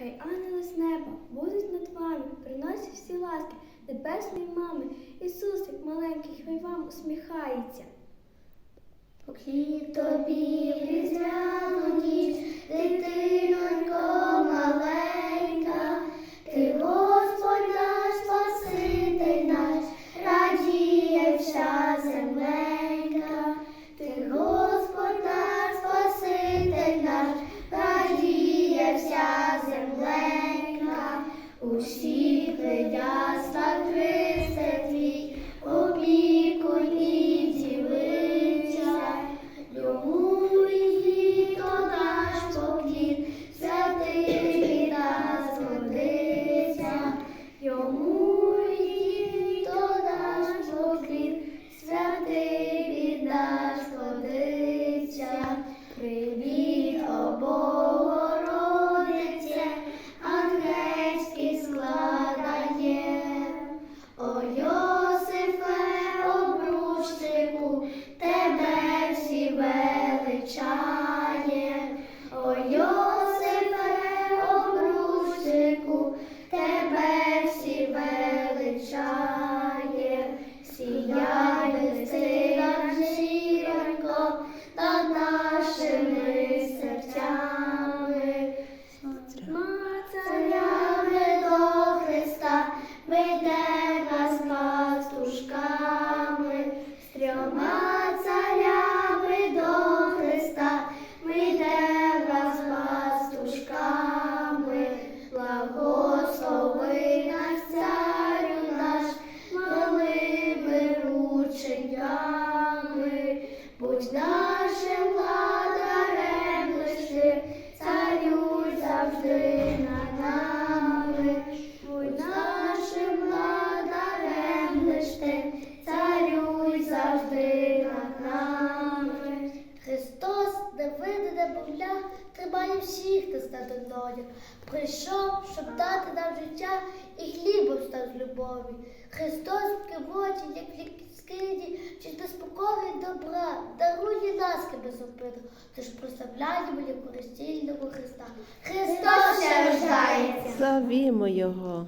Хай ангели з неба будуть над вами, приносять всі ласки небесної мами. Ісусик маленький, хай вам усміхається. Покліп тобі усі придясла shine. Будь нашим владарем лиши, царюй завжди тримає всіх нас над одною. Прийшов, щоб дати нам життя і хлібом став з любові. Христос в кивоті, як в скиді, чи безпокою добра, дарує ласки безупину. Тож прославляємо як користільного Христа. Христос ще рождається! Славімо Його.